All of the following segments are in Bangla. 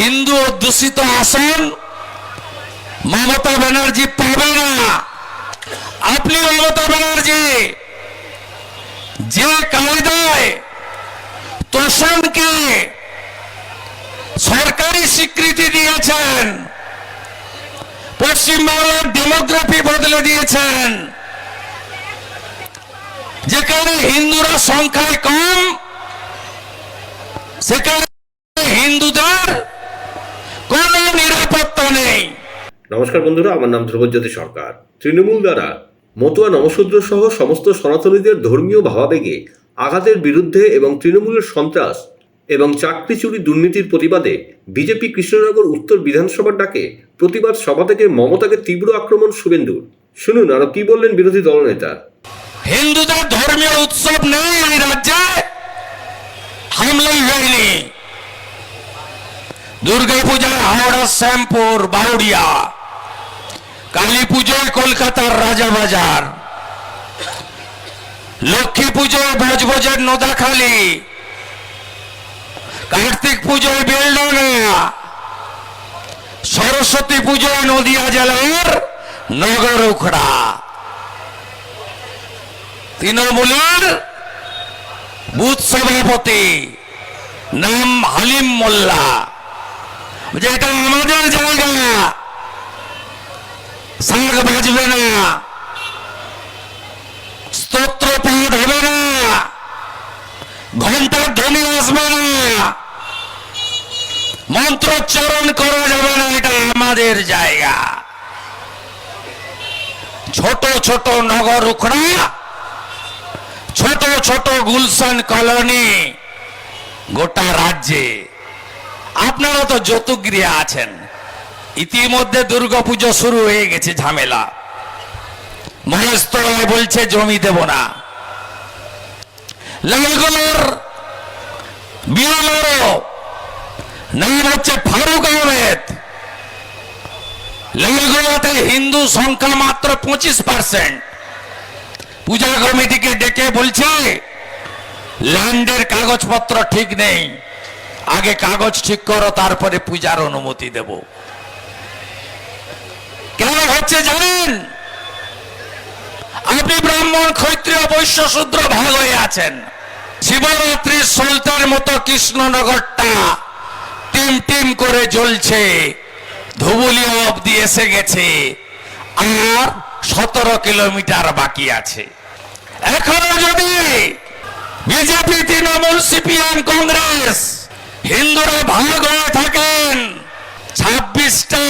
হিন্দু অধ্যুষিত আসন, মমতা ব্যানার্জি পাবে না। আপনি মমতা ব্যানার্জি, যে কায়দায় তোষণকে সরকারি স্বীকৃতি দিয়েছেন, পশ্চিমবাংলার ডেমোগ্রাফি বদলে দিয়েছেন, যেখানে হিন্দুরা সংখ্যায় কম, সেখানে হিন্দুদের নমস্কার বন্ধুরা, আমার নাম ধ্রুবজ্যোতি সরকার। তৃণমূল দ্বারা মতুয়া নমশূদ্র সহ সমস্ত সনাতনীদের ধর্মীয় ভাবাবেগে, আঘাতের বিরুদ্ধে এবং তৃণমূলের সন্ত্রাস এবং চাকরি চুরি দুর্নীতির প্রতিবাদে বিজেপি কৃষ্ণনগর উত্তর বিধানসভার ডাকে প্রতিবাদ সভা থেকে মমতাকে তীব্র আক্রমণ, শুভেন্দুর। শুনুন, আরও কি বললেন বিরোধী দলনেতা? হিন্দুদের ধর্মীয় উৎসব নেই এই রাজ্যে। হামলাই হয়নি। দুর্গা পূজায় হাওড়া, শ্যামপুর বাউরিয়া কালী পুজোয় কলকাতার রাজাবাজার লক্ষ্মী পুজোয় বজবজের নোদাখালী কার্তিক পুজোয় বেলডাঙ্গা। সরস্বতী পুজোয় নদিয়া জেলার নগর উখড়া। তৃণমূলের বুথ সভাপতি নাম হালিম মোল্লা। যে এটা আমাদের জায়গা। শাঁখ বাজবে না স্তোত্র পাঠ হবে না ঘণ্টার ধ্বনি আসবে না মন্ত্রোচ্চারণ করা যাবে না এটা আমাদের জায়গা ছোট ছোট নগর উখড়া ছোট ছোট গুলশান কলোনি গোটা রাজ্যে আপনারা তো যতুগৃহে আছেন। ইতিমধ্যে দুর্গাপুজো শুরু হয়ে গেছে ঝামেলা। মহেশতলায় বলছে, জমি দেব না। লালগোলার নাম হচ্ছে ফারুক আহমেদ। লালগোলাতে হিন্দু সংখ্যা মাত্র পঁচিশ পার্সেন্ট পূজা কমিটিকে ডেকে বলছে, ল্যান্ডের কাগজপত্র ঠিক নেই। আগে কাগজ ঠিক করো, তারপরে পূজার অনুমতি দেব। হচ্ছে জানেন? আপনি ব্রাহ্মণ, ক্ষত্রিয়, বৈশ্য, শূদ্র, ভাগ হয়ে আছেন। শিবরাত্রির সুলতান মতো কৃষ্ণনগরটা টিম টিম করে জ্বলছে। ধুবুলি অবধি এসে গেছে। আর সতেরো কিলোমিটার বাকি আছে। এখনও যদি বিজেপি, তৃণমূল, সিপিএম, কংগ্রেস হিন্দুরা ভাগ হয়ে থাকেন, ছাব্বিশটা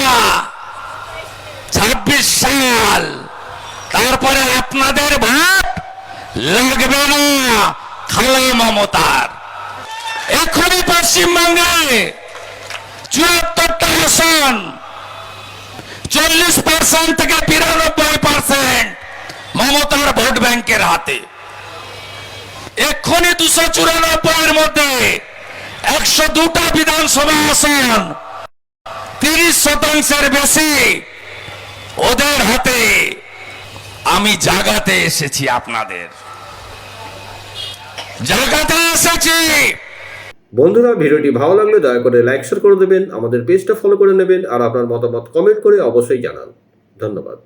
ছাব্বিশ সাল। তারপরে আপনাদের ভোট লাগবে না, খালা মমতার। এখনই পশ্চিমবঙ্গে চুয়াত্তরটা আসন। চল্লিশ পার্সেন্ট থেকে বিরানব্বই পার্সেন্ট মমতার ভোট ব্যাংকের হাতে। এক্ষুনি দুশো চুরানব্বই এর মধ্যে একশো দুটা বিধানসভা আসন। তিরিশ শতাংশের বেশি ওদের হাতে আমি জাগাতে এসেছি আপনাদের। জাগাতে এসেছি। বন্ধুরা, ভিডিওটি ভালো লাগলে দয়া করে লাইক শেয়ার করে দেবেন, আমাদের পেজটা ফলো করে নেবেন, আর আপনার মতামত কমেন্ট করে অবশ্যই জানান। ধন্যবাদ।